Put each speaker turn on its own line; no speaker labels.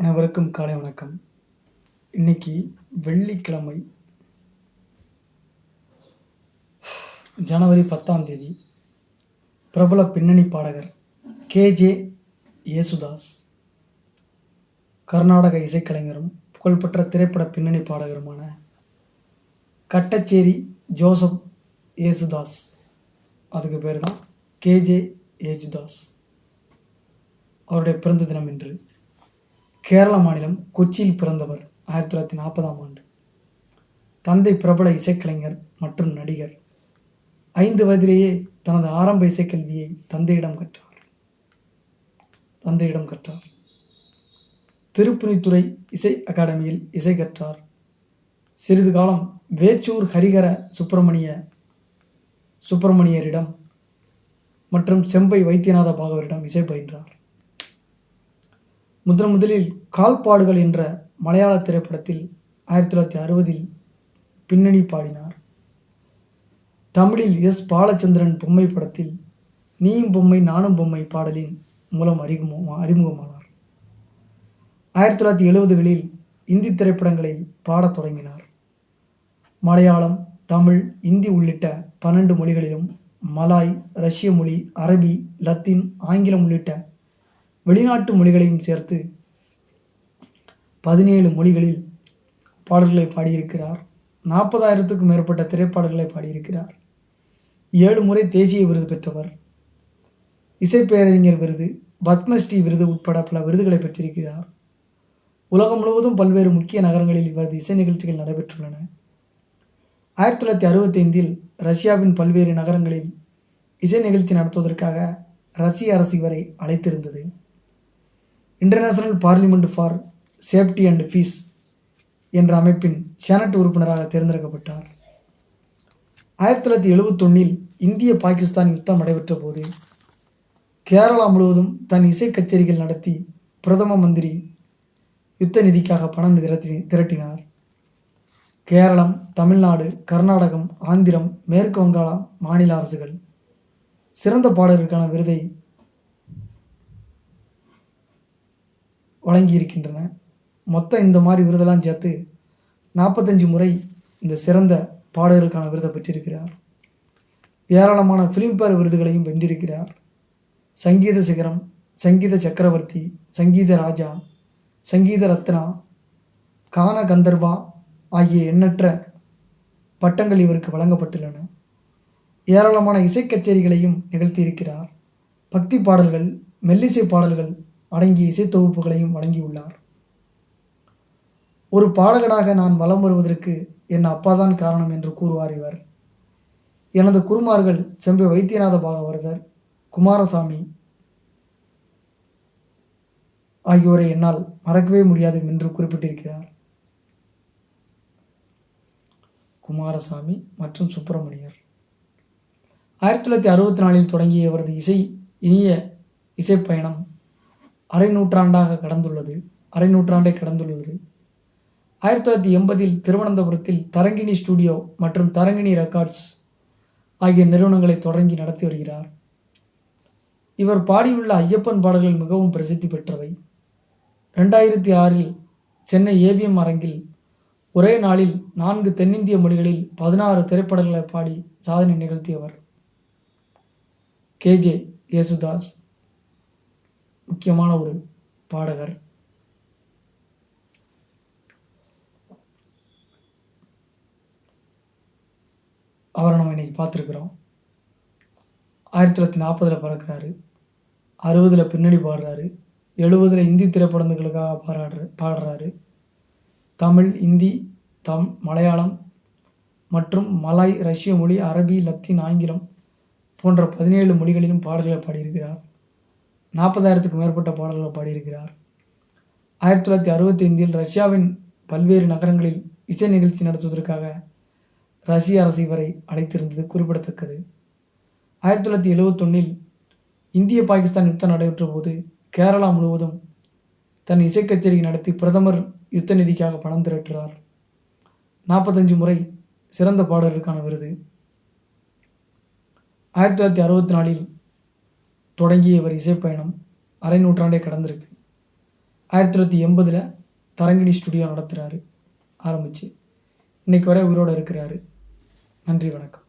அனைவருக்கும் காலை வணக்கம். இன்னைக்கு வெள்ளிக்கிழமை ஜனவரி பத்தாம் தேதி பிரபல பின்னணி பாடகர் கேஜே யேசுதாஸ் கர்நாடக இசைக்கலைஞரும் புகழ்பெற்ற திரைப்பட பின்னணி பாடகருமான கட்டச்சேரி ஜோசப் யேசுதாஸ் அதுக்கு பேர் தான் கேஜே யேசுதாஸ். அவருடைய பிறந்த தினம் இன்று. கேரள மாநிலம் கொச்சியில் பிறந்தவர் ஆயிரத்தி தொள்ளாயிரத்தி நாற்பதாம் ஆண்டு. தந்தை பிரபல இசைக்கலைஞர் மற்றும் நடிகர். ஐந்து வயதிலேயே தனது ஆரம்ப இசைக்கல்வியை தந்தையிடம் கற்றார். தந்தையிடம் கற்றார். திருப்புனித்துறை இசை அகாடமியில் இசை கற்றார். சிறிது காலம் வேச்சூர் ஹரிகர சுப்பிரமணிய சுப்பிரமணியரிடம் மற்றும் செம்பை வைத்தியநாத பாகவரிடம் இசை பயின்றார். முதன் முதலில் கால்பாடுகள் என்ற மலையாள திரைப்படத்தில் ஆயிரத்தி தொள்ளாயிரத்தி அறுபதில் பின்னணி பாடினார். தமிழில் எஸ். பாலச்சந்திரன் பொம்மை படத்தில் நீயும் பொம்மை நானும் பொம்மை பாடலின் மூலம் அறிமுகமா அறிமுகமானார். ஆயிரத்தி தொள்ளாயிரத்தி எழுபதுகளில் இந்தி திரைப்படங்களில் பாடத் தொடங்கினார். மலையாளம் தமிழ் இந்தி உள்ளிட்ட பன்னெண்டு மொழிகளிலும் மலாய் ரஷ்ய மொழி அரபி லத்தீன் ஆங்கிலம் உள்ளிட்ட வெளிநாட்டு மொழிகளையும் சேர்த்து பதினேழு மொழிகளில் பாடல்களை பாடியிருக்கிறார். நாற்பதாயிரத்துக்கும் மேற்பட்ட திரைப்பாடல்களை பாடியிருக்கிறார். ஏழு முறை தேசிய விருது பெற்றவர். இசைப்பேரறிஞர் விருது பத்மஸ்ரீ விருது உட்பட பல விருதுகளை பெற்றிருக்கிறார். உலகம் முழுவதும் பல்வேறு முக்கிய நகரங்களில் இவரது இசை நிகழ்ச்சிகள் நடைபெற்றுள்ளன. ஆயிரத்தி தொள்ளாயிரத்தி அறுபத்தைந்தில் ரஷ்யாவின் பல்வேறு நகரங்களில் இசை நிகழ்ச்சி நடத்துவதற்காக ரஷ்ய அரசு இவரை அழைத்திருந்தது. International parliament for safety and peace என்ற அமைப்பின் செனட் உறுப்பினராக தேர்ந்தெடுக்கப்பட்டார். ஆயிரத்தி தொள்ளாயிரத்தி எழுபத்தொன்னில் இந்திய பாகிஸ்தான் யுத்தம் நடைபெற்ற போது கேரளா முழுவதும் தன் இசை கச்சேரிகள் நடத்தி பிரதம மந்திரி யுத்த நிதிக்காக பணம் திரட்டி திரட்டினார். கேரளம் தமிழ்நாடு கர்நாடகம் ஆந்திரம் மேற்கு வங்காளம் மாநில அரசுகள் சிறந்த பாடகருக்கான விருதை வழங்கியிருக்கின்றன. மொத்தம் இந்த மாதிரி விருதெல்லாம் சேர்த்து நாற்பத்தஞ்சு முறை இந்த சிறந்த பாடகருக்கான விருதை பெற்றிருக்கிறார். ஏராளமான ஃபிலிம்பேர் விருதுகளையும் வென்றிருக்கிறார். சங்கீத சிகரம் சங்கீத சக்கரவர்த்தி சங்கீத ராஜா சங்கீத ரத்னா கான கந்தர்வா ஆகிய எண்ணற்ற பட்டங்கள் இவருக்கு வழங்கப்பட்டுள்ளன. ஏராளமான இசைக்கச்சேரிகளையும் நிகழ்த்தியிருக்கிறார். பக்தி பாடல்கள் மெல்லிசை பாடல்கள் அடங்கிய இசைத்தொகுப்புகளையும் வழங்கியுள்ளார். ஒரு பாடகனாக நான் வலம் வருவதற்கு என் அப்பாதான் காரணம் என்று கூறுவார் இவர். எனது குருமார்கள் செம்பை வைத்தியநாத பாகவரதர் குமாரசாமி ஆகியோரை என்னால் மறக்கவே முடியாது என்று குறிப்பிட்டிருக்கிறார். குமாரசாமி மற்றும் சுப்பிரமணியர். ஆயிரத்தி தொள்ளாயிரத்தி அறுபத்தி நாலில் தொடங்கிய இவரது இசை இனிய இசைப்பயணம் அரை நூற்றாண்டாக கடந்துள்ளது. அரை நூற்றாண்டை கடந்துள்ளது. ஆயிரத்தி தொள்ளாயிரத்தி எண்பதில் திருவனந்தபுரத்தில் தரங்கிணி ஸ்டுடியோ மற்றும் தரங்கிணி ரெக்கார்ட்ஸ் ஆகிய நிறுவனங்களை தொடங்கி நடத்தி வருகிறார். இவர் பாடியுள்ள ஐயப்பன் பாடல்கள் மிகவும் பிரசித்தி பெற்றவை. ரெண்டாயிரத்தி ஆறில் சென்னை ஏபிஎம் அரங்கில் ஒரே நாளில் நான்கு தென்னிந்திய மொழிகளில் பதினாறு திரைப்படங்களை பாடி சாதனை நிகழ்த்தியவர் கேஜே யேசுதாஸ். முக்கியமான ஒரு பாடகர். அவரை நம்ம இன்னைக்கு பார்த்துருக்குறோம். ஆயிரத்தி தொள்ளாயிரத்தி நாற்பதில் பிறக்கிறாரு. அறுபதில் பின்னணி பாடுறாரு. எழுபதில் இந்தி திரைப்படங்களுக்காக பாராடுற பாடுறாரு. தமிழ் இந்தி தம் மலையாளம் மற்றும் மலாய் ரஷ்ய மொழி அரபி லத்தீன் ஆங்கிலம் போன்ற பதினேழு மொழிகளிலும் பாடல்களை பாடியிருக்கிறார். நாற்பதாயிரத்துக்கு மேற்பட்ட பாடல்களை பாடியிருக்கிறார். ஆயிரத்தி தொள்ளாயிரத்தி அறுபத்தி ஐந்தில் ரஷ்யாவின் பல்வேறு நகரங்களில் இசை நிகழ்ச்சி நடத்துவதற்காக ரஷ்ய அரசு இவரை அழைத்திருந்தது குறிப்பிடத்தக்கது. ஆயிரத்தி தொள்ளாயிரத்தி எழுவத்தொன்னில் இந்திய பாகிஸ்தான் யுத்தம் நடைபெற்ற போது கேரளா முழுவதும் தன் இசை கச்சேரி நடத்தி பிரதமர் யுத்த நிதிக்காக பணம் திரட்டுகிறார். நாற்பத்தஞ்சு முறை சிறந்த பாடகருக்கான விருது. ஆயிரத்தி தொள்ளாயிரத்தி அறுபத்தி நாலில் தொடங்கிய இவர் இசைப்பயணம் அரை நூற்றாண்டே கடந்திருக்கு. ஆயிரத்தி தொள்ளாயிரத்தி எண்பதில் தரங்கிணி ஸ்டுடியோ நடத்துகிறாரு ஆரம்பித்து இன்னைக்கு வரை உயிரோடு இருக்கிறாரு. நன்றி வணக்கம்.